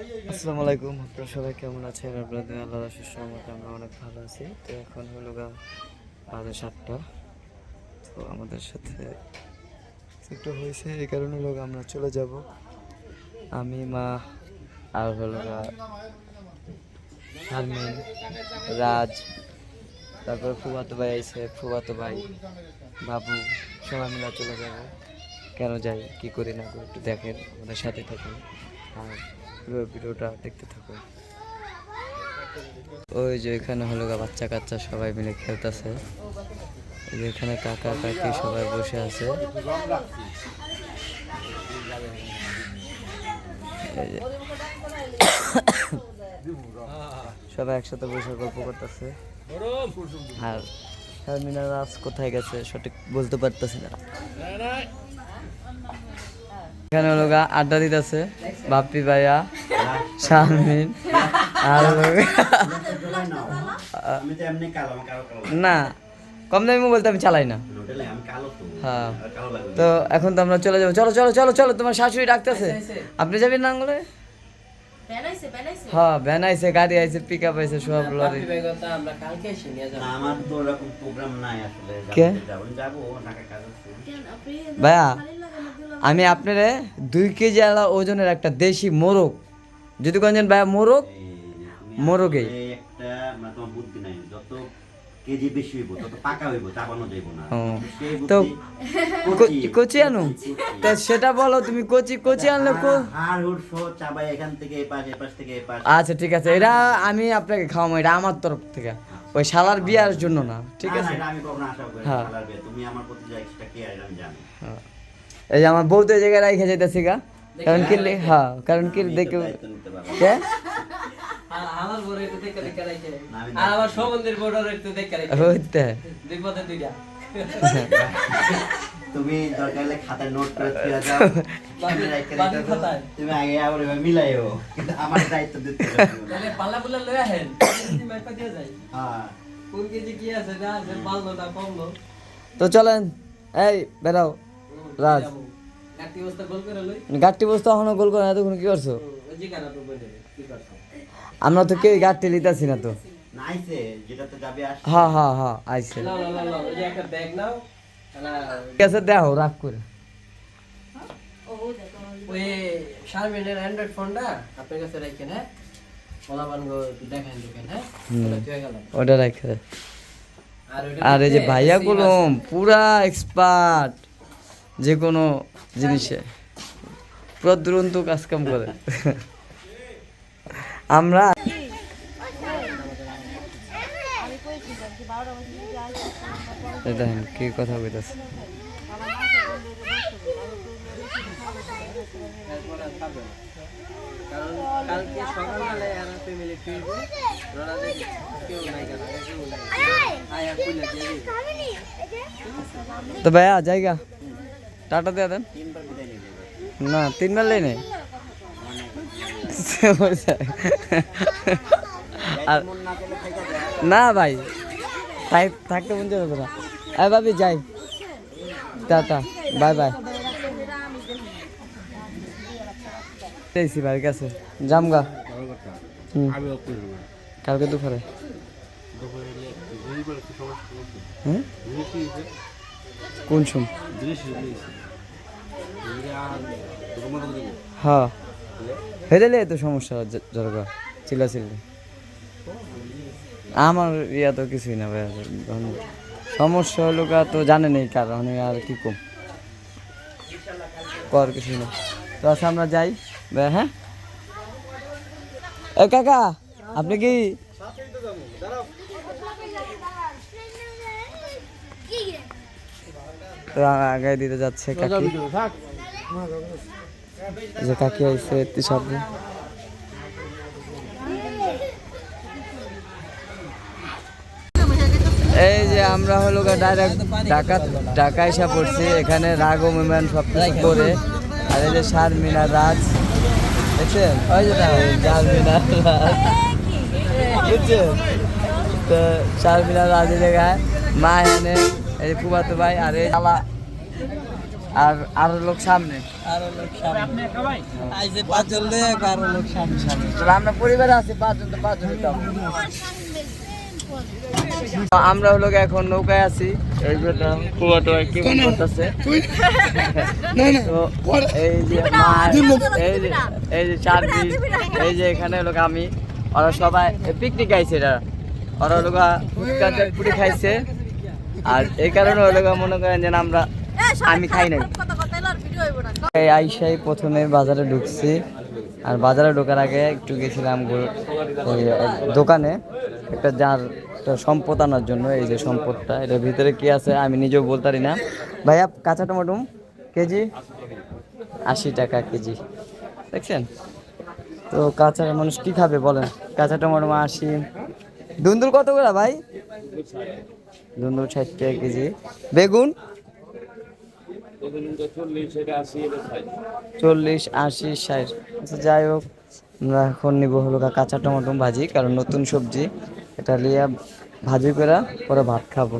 আসসালামু আলাইকুম। আপনারা সবাই কেমন আছেন? আপনাদের আল্লাহ রাসুল সহমত আমরা অনেক ভালো আছি। তো এখন হলো গা বাজে সাতটা। তো আমাদের সাথে একটু হয়েছে, এই কারণে লোক আমরা চলে যাব। আমি, মা, আর হলো গা শারমিন রাজ, তারপর ফুয়াতো ভাই আইছে ফুয়াতো ভাই, বাবু, সবাই মিলে চলে যাব। কেন যাই, কি করি না একটু দেখেন, আমাদের সাথে থাকুন। আর পুরো ভিডিওটা দেখতে থাকুন ওই যে এখানে হলো বাচ্চা কাচ্চা সবাই মিলে খেলতেছে। এখানে কাকা কাকি সবাই বসে আছে। সবাই একসাথে বসে গল্প করতেছে। আর শারমিনা রাজ কোথায় গেছে সঠিক বলতে পারতেছি না। এখানে হলো আড্ডা দিতেছে বাপ্পি ভাইয়া। শারমিন না কম দামি মোবাইল তো আমি চালাই না। হোটেলে আমি কালো তো। হ্যাঁ। তো এখন তো আমরা চলে যাব। চলো চলো চলো চলো তোমার শাশুড়ি ডাকতেছে। আপনি যাবেন না হ্যাঁ ভ্যান আইছে গাড়ি আইছে পিক আপ আইছে সব লরি। আমরা কালকে এসে নিয়ে না আমার তো ওরকম প্রোগ্রাম নাই আসলে কে? যাব। যাব ঢাকা কাজ আছে। কেন আপনি ভাইয়া আমি আপনারে দুই কেজি আলা ওজনের একটা দেশি মোরগ যদি কোনজন ভাইয়া মোরগ মোরগে। একটা মানে তোমার বুদ্ধি নাই। যত কেজি বেশি হইব তত পাকা হইব চাপানো যাইব না। ও। তো কচি। আনো? তা সেটা বলো তুমি কচি কচি আনলে কো- হাড় হুড় সহ চাবাই এখান থেকে এই পাশ থেকে এই আচ্ছা ঠিক আছে। এটা আমি আপনাকে খাওয়াবো এটা আমার তরফ থেকে। ওই শালার বিয়ার জন্য না ঠিক আছে? আমি কখনো আশা করি হ্যাঁ। শালার বিয়ে। তুমি আমার প্রতি যে এক্সট্রা কেয়ার আমি জানি। হ্যাঁ। এই যে আমার বউ তো জায়গায় রাইখে যাইতেছি গা। কারণ কি হ্যাঁ কারণ কি দেখে। কে? আমার বড় একটু দেখে দেখে রাখে আর আমার সম্বন্ধের বড় একটু দেখে রাখে হইতে দুই দুইটা। তুমি দরকার হলে খাতায় নোট করে ফিরে যাও। বাকি- রেখে বাকি রেখে। দাও। খাতায়। তুমি আগে আবার এভাবে মিলাইও। আমার দায়িত্ব দিতে তাহলে পাল্লা পুল্লা লয়ে আহেন। মাইপা দিয়ে যায়? হ্যাঁ। কোন কেজি কি আছে না আছে পারল না কমলো। তো চলেন। এই বেরাও রাজ। গোল গাড়টি বস্তু এখনও গোল করে না তখন কি করছ? আমরা তো কেউ গাড়টি লিতাছি না তো। নাইছে যেটাতে যাবে আস হ্যাঁ হ্যাঁ হ্যাঁ ঠিক আছে দেখো রাগ করে। ওই শারমিনের অ্যান্ড্রয়েড ফোনটা আপনার কাছে রাখেন ওটা রাখে আর এই যে ভাইয়া কলম পুরা এক্সপার্ট যে কোনো জিনিসে। পুরো দুরন্ত কাজ কাম করে। আমরা দেখেন কি কথা দিয়ে তো ভাইয়া, জায়গা। টাটা দিয়ে দেন। না তিনবার লেই নেই। আর না ভাই থাক- থাকতে মন যাবে না। আই ভাবি যাই। Tata bye bye. পেয়েছি বাড়ির কাছে। জামগা হুম। কালকে দুপুরে। হ্যাঁ কোন সুম হ্যাঁ। হেরেলে তো সমস্যা জরগা চিল্লা চিল্লি। আমার ইয়া তো কিছুই না ভাই সমস্যা হলো কা তো জানে নেই কারণ আর কি কম। কর কিছুই না। তো আচ্ছা আমরা যাই। ভাই, হ্যাঁ? এ কাকা আপনি কি তো আগে দিতে যাচ্ছে কাকি। যে কাকি আইসে এত্তি সামনে এই যে আমরা হলো ডাইরেক্ট ঢাকা ঢাকা এসে পড়ছি। এখানে রাগ বিমান সব কিছু করে। আর এই যে শারমিনা রাজ। দেখছেন? ওই যে শারমিনা রাজ। বুঝছেন তো শারমিনা রাজ এই জায়গায় মা এনে এই ফুবাতো ভাই আর এই আর আর লোক সামনে। আরও লোক সামনে। আইছে পাঁচজন লোক আরও লোক সামনে সামনে। তাহলে আমরা পরিবারে আছি পাঁচজন তো পাঁচজন হইতাম। আমরা হলো এখন নৌকায় আছি। এই কুয়াটো কি করতেছে তো এই যে মা এই যে এই যে চার এই যে এখানে হলো আমি ওরা সবাই পিকনিক আইছে এরা। ওরা হলো পুরি খাইছে। আর এই কারণে হলো মনে করেন যে আমরা আমি খাই নাই। এই আইসাই প্রথমে বাজারে ঢুকছি। আর বাজারে ঢোকার আগে একটু গেছিলাম দোকানে। একটা যার সম্পদ আনার জন্য এই যে সম্পদটা। এটার ভিতরে কি আছে আমি নিজেও বলতে পারি না। ভাইয়া কাঁচা টমেটো কেজি? আশি টাকা কেজি। দেখছেন? তো কাঁচা মানুষ কি খাবে বলেন? কাঁচা টমেটো আশি। দুন্দুল কত করে ভাই? দুন্দুল ষাট টাকা কেজি। বেগুন? চল্লিশ আশি ষাট। আচ্ছা যাই হোক আমরা এখন নিব হলো কাঁচা টমেটো ভাজি কারণ নতুন সবজি। এটা লিয়া ভাজি করে পরে ভাত খাব।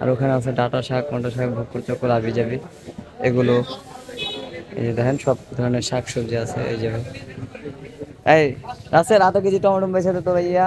আর ওখানে আছে ডাটা শাক মটা শাক ভুকুর চকর আবি যাবি এগুলো এই যে দেখেন সব ধরনের শাক সবজি আছে এই যে। এই রাসেল আধা কেজি টমেটো বেছে তো ভাইয়া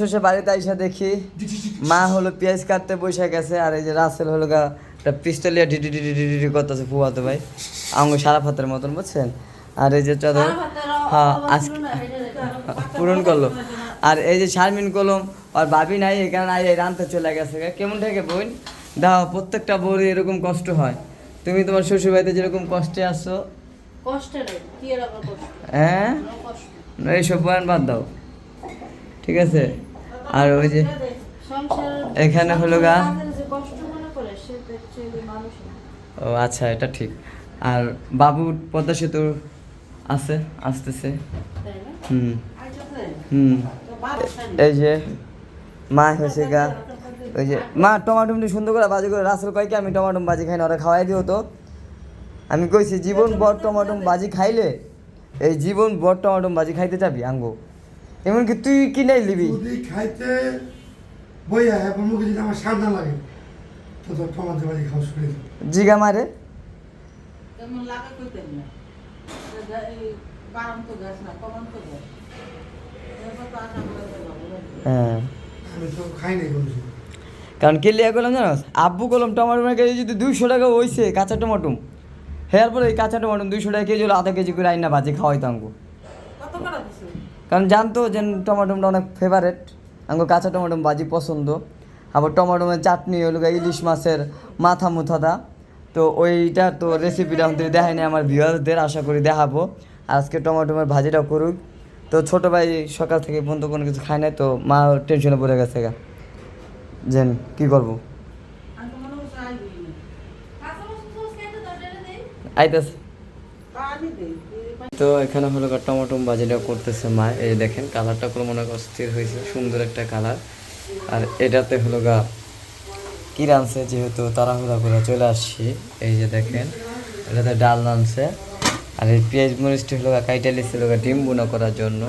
শেষে বাড়িতে আইসা দেখি মা হলো পেঁয়াজ কাটতে বসে গেছে আর এই যে রাসেল হলো গা একটা পিস্তলিয়া ডিডি ডিডি ডিডি করতেছে ফুয়াতে ভাই। আঙ্গ সারা ফাতের মতন বুঝছেন? আর এই যে চাদর হ্যাঁ আজকে পূরণ করল। আর এই যে শারমিন কলম আর ভাবি নাই এখানে এই রানতে চলে গেছে কেমন থাকে বোন? দাও প্রত্যেকটা বউর এরকম কষ্ট হয়। তুমি তোমার শ্বশুর বাড়িতে যেরকম কষ্টে আসছো কষ্টে হ্যাঁ? কষ্ট। এইসব বয়ান বাদ দাও। ঠিক আছে? আর ওই যে এখানে হলো গা ও আচ্ছা এটা ঠিক। আর বাবু পদ্মা সেতু আছে, আসতেছে। হুম। হুম। এই যে মা হয়েছে গা। ওই যে মা টমাটোমটি সুন্দর করে বাজি করে রাসেল কয় কি, আমি টমাটো বাজি খাই না, ওরা খাওয়াই দিও তো। আমি কইছি জীবন বর টমাটো বাজি খাইলে এই জীবন বর টমাটো বাজি খাইতে যাবি আঙ্গো এমনকি তুই কিনাই লিবি যদি খাইতে বইয়া এখন মুখে যদি আমার স্বাদ না লাগে তো তো টমাটো বাড়ি খাওয়া শুরু জিগা মারে। কেমন লাগে কইতেন না। বারাম তো গাছ না কমন তো তো হ্যাঁ। আমি তো খাই নাই কোনো। কারণ কেলিয়া কলম জানো আব্বু কলম টমাটো যদি দুইশো টাকা হইছে কাঁচা টমাটো। হেয়ার পরে এই কাঁচা টমাটো দুইশো টাকা কেজি হলো আধা কেজি করে আইনা বাজে খাওয়াইতো আঙ্গু কারণ জানতো যে টমাটোমটা অনেক ফেভারেট আঙ্গু কাঁচা টমাটো ভাজি পছন্দ। আবার টমাটোমের চাটনি হলো গা ইলিশ মাছের মাথা মুথাদা তো ওইটা তো রেসিপিটা আমাদের দেখায়নি আমার ভিউয়ারদের আশা করি দেখাবো। আজকে টমাটোমের ভাজিটা করুক। তো ছোটো ভাই সকাল থেকে পর্যন্ত কোনো কিছু খায় নাই তো মা টেনশনে পড়ে গেছে গা। যেন কী করব আমি তো মনে করছি আইবি না কাঁচা মশলা সস খাইতে দাও ডেলে দেই আইতাছে। তো এখানে হলো গা টমেটো ভাজিটা করতেছে মা। এই দেখেন কালারটা পুরো মনে অস্থির হয়েছে সুন্দর একটা কালার। আর এটাতে হলো গা কি রানছে যেহেতু তাড়াহুড়া করে চলে আসছি। এই যে দেখেন এটাতে ডাল রানছে আর এই পেঁয়াজ মরিচটি হলো গা কাইটা গা ডিম বুনা করার জন্য।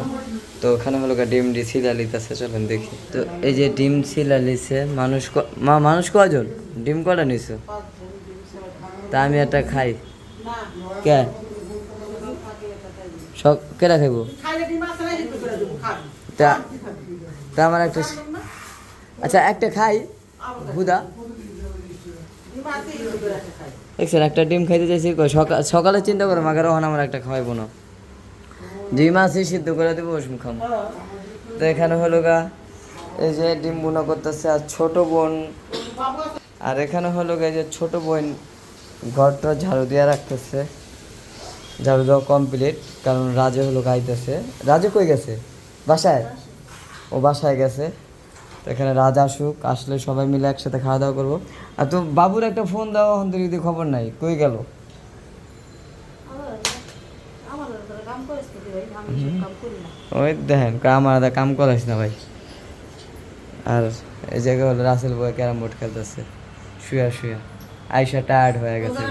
তো ওখানে হলো গা ডিম ডি সিলা লিতেছে চলেন দেখি। তো এই যে ডিম সিলা লিছে মানুষ মা মানুষ কজন ডিম কটা নিছো? তা আমি একটা খাই। কে? সব কেটা খাইবো? তা আমার একটা আচ্ছা একটা খাই, হুদা। দেখছেন, একটা ডিম খাইতে চাইছি সকাল সকালে চিন্তা করে, মাগার ওখানে আমার একটা খাওয়াইবো না। ডিম আছে সিদ্ধ করে দেবো ওষুধ খাব তো এখানে হলো গা, এই যে ডিম বুনা করতেছে, আর ছোট বোন আর এখানে হলো গা যে ছোট বোন ঘরটা ঝাড়ু দিয়ে রাখতেছে। ঝাড়ু দেওয়া কমপ্লিট কারণ রাজে হলো গাইতেছে। রাজে কই গেছে? বাসায়? ও বাসায় গেছে। তো এখানে রাজা আসুক আসলে সবাই মিলে একসাথে খাওয়া দাওয়া করব। আর তো বাবুর একটা ফোন দেওয়া হন যদি খবর নাই। কই গেল? ওই দেখেন আমার আদা কাম করাইস না ভাই। আর এই জায়গায় হলো রাসেল বয় ক্যারাম বোর্ড খেলতেছে। শুয়া শুয়া। আইসা টায়ার্ড হয়ে গেছে।